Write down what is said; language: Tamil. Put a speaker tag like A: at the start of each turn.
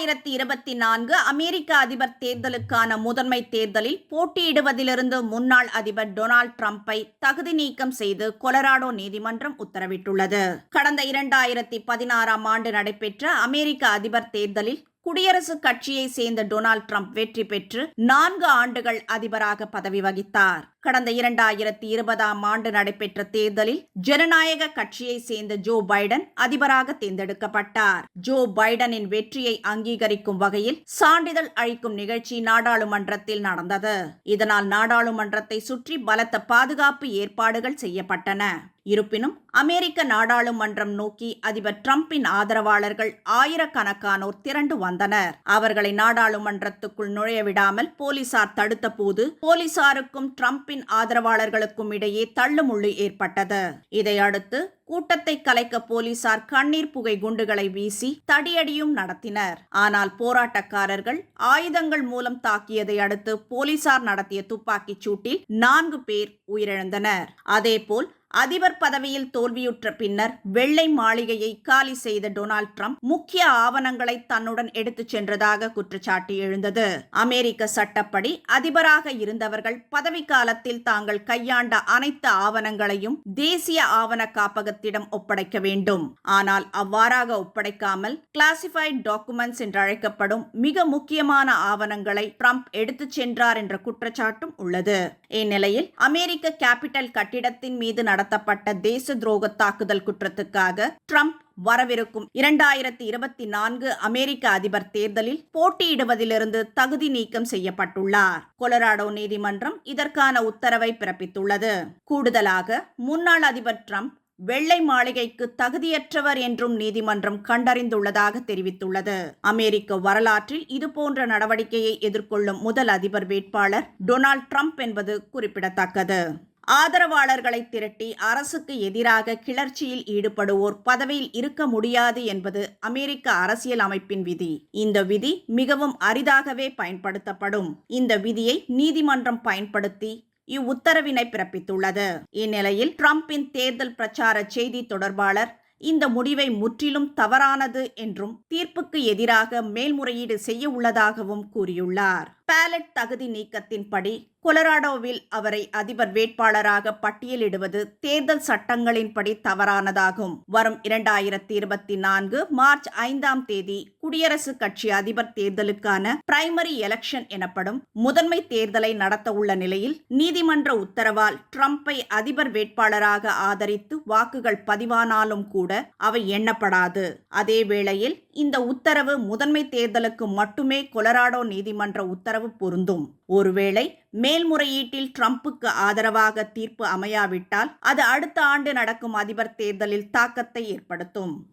A: இரண்டாயிரத்தி இருபத்தி நான்கு அமெரிக்க அதிபர் தேர்தலுக்கான முதன்மை தேர்தலில் போட்டியிடுவதிலிருந்து முன்னாள் அதிபர் டொனால்ட் டிரம்பை தகுதி நீக்கம் செய்து கொலராடோ நீதிமன்றம் உத்தரவிட்டுள்ளது. கடந்த இரண்டாயிரத்தி பதினாறாம் ஆண்டு நடைபெற்ற அமெரிக்க அதிபர் தேர்தலில் குடியரசுக் கட்சியை சேர்ந்த டொனால்ட் ட்ரம்ப் வெற்றி பெற்று நான்கு ஆண்டுகள் அதிபராக பதவி வகித்தார். கடந்த இரண்டாயிரத்தி இருபதாம் ஆண்டு நடைபெற்ற தேர்தலில் ஜனநாயக கட்சியை சேர்ந்த ஜோ பைடன் அதிபராக தேர்ந்தெடுக்கப்பட்டார். ஜோ பைடனின் வெற்றியை அங்கீகரிக்கும் வகையில் சான்றிதழ் அளிக்கும் நிகழ்ச்சி நாடாளுமன்றத்தில் நடந்தது. இதனால் நாடாளுமன்றத்தை சுற்றி பலத்த பாதுகாப்பு ஏற்பாடுகள் செய்யப்பட்டன. இருப்பினும் அமெரிக்க நாடாளுமன்றம் நோக்கி அதிபர் டிரம்பின் ஆதரவாளர்கள் ஆயிரக்கணக்கானோர் திரண்டு வந்தனர். அவர்களை நாடாளுமன்றத்துக்குள் நுழைய விடாமல் போலீசார் தடுத்த போது போலீசாருக்கும் டிரம்ப் அமைப்பின் ஆதரவாளர்களுக்கும் இடையே தள்ளுமுள்ளு ஏற்பட்டது. இதையடுத்து கூட்டத்தை கலைக்க போலீசார் கண்ணீர் புகை குண்டுகளை வீசி தடியடியும் நடத்தினர். ஆனால் போராட்டக்காரர்கள் ஆயுதங்கள் மூலம் தாக்கியதை அடுத்து போலீசார் நடத்திய துப்பாக்கிச் சூட்டில் நான்கு பேர் உயிரிழந்தனர். அதேபோல் அதிபர் பதவியில் தோல்வியுற்ற பின்னர் வெள்ளை மாளிகையை காலி செய்த டொனால்ட் ட்ரம்ப் முக்கிய ஆவணங்களை தன்னுடன் எடுத்துச் சென்றதாக குற்றச்சாட்டு எழுந்தது. அமெரிக்க சட்டப்படி அதிபராக இருந்தவர்கள் பதவிக்காலத்தில் தாங்கள் கையாண்ட அனைத்து ஆவணங்களையும் தேசிய ஆவண காப்பகத்திடம் ஒப்படைக்க வேண்டும். ஆனால் அவ்வாறாக ஒப்படைக்காமல் கிளாசிஃபைட் டாக்குமெண்ட்ஸ் என்று அழைக்கப்படும் மிக முக்கியமான ஆவணங்களை ட்ரம்ப் எடுத்துச் சென்றார் என்ற குற்றச்சாட்டும் உள்ளது. இந்நிலையில் அமெரிக்க கேபிட்டல் கட்டிடத்தின் மீது நடத்தப்பட்ட தேச துரோக தாக்குதல் குற்றத்துக்காக ட்ரம்ப் வரவிருக்கும் இரண்டாயிரத்தி இருபத்தி நான்கு அமெரிக்க அதிபர் தேர்தலில் போட்டியிடுவதிலிருந்து தகுதி நீக்கம் செய்யப்பட்டுள்ளார். கொலராடோ நீதிமன்றம் இதற்கான உத்தரவை பிறப்பித்துள்ளது. கூடுதலாக முன்னாள் அதிபர் ட்ரம்ப் வெள்ளை மாளிகைக்கு தகுதியற்றவர் என்றும் நீதிமன்றம் கண்டறிந்துள்ளதாக தெரிவித்துள்ளது. அமெரிக்க வரலாற்றில் இதுபோன்ற நடவடிக்கையை எதிர்கொள்ளும் முதல் அதிபர் வேட்பாளர் டொனால்ட் ட்ரம்ப் என்பது குறிப்பிடத்தக்கது. ஆதரவாளர்களை திரட்டி அரசுக்கு எதிராக கிளர்ச்சியில் ஈடுபடுவோர் பதவியில் இருக்க முடியாது என்பது அமெரிக்க அரசியல் அமைப்பின் விதி. இந்த விதி மிகவும் அரிதாகவே பயன்படுத்தப்படும். இந்த விதியை நீதிமன்றம் பயன்படுத்தி இவ்வுத்தரவினை பிறப்பித்துள்ளது. இந்நிலையில் டிரம்பின் தேர்தல் பிரச்சார செய்தி தொடர்பாளர் இந்த முடிவை முற்றிலும் தவறானது என்றும் தீர்ப்புக்கு எதிராக மேல்முறையீடு செய்ய உள்ளதாகவும் கூறியுள்ளார். பேலட் தகுதி நீக்கத்தின்படி கொலராடோவில் அவரை அதிபர் வேட்பாளராக பட்டியலிடுவது தேர்தல் சட்டங்களின்படி தவறானதாகும். வரும் இரண்டாயிரத்தி இருபத்தி நான்கு மார்ச் ஐந்தாம் தேதி குடியரசுக் கட்சி அதிபர் தேர்தலுக்கான பிரைமரி எலெக்ஷன் எனப்படும் முதன்மை தேர்தலை நடத்த உள்ள நிலையில் நீதிமன்ற உத்தரவால் ட்ரம்பை அதிபர் வேட்பாளராக ஆதரித்து வாக்குகள் பதிவானாலும் கூட அவை எண்ணப்படாது. அதே வேளையில் இந்த உத்தரவு முதன்மை தேர்தலுக்கு மட்டுமே கொலராடோ நீதிமன்ற உத்தரவு உத்தரவு பொருந்தும். ஒருவேளை மேல்முறையீட்டில் ட்ரம்புக்கு ஆதரவாக தீர்ப்பு அமையாவிட்டால் அது அடுத்த ஆண்டு நடக்கும் அதிபர் தேர்தலில் தாக்கத்தை ஏற்படுத்தும்.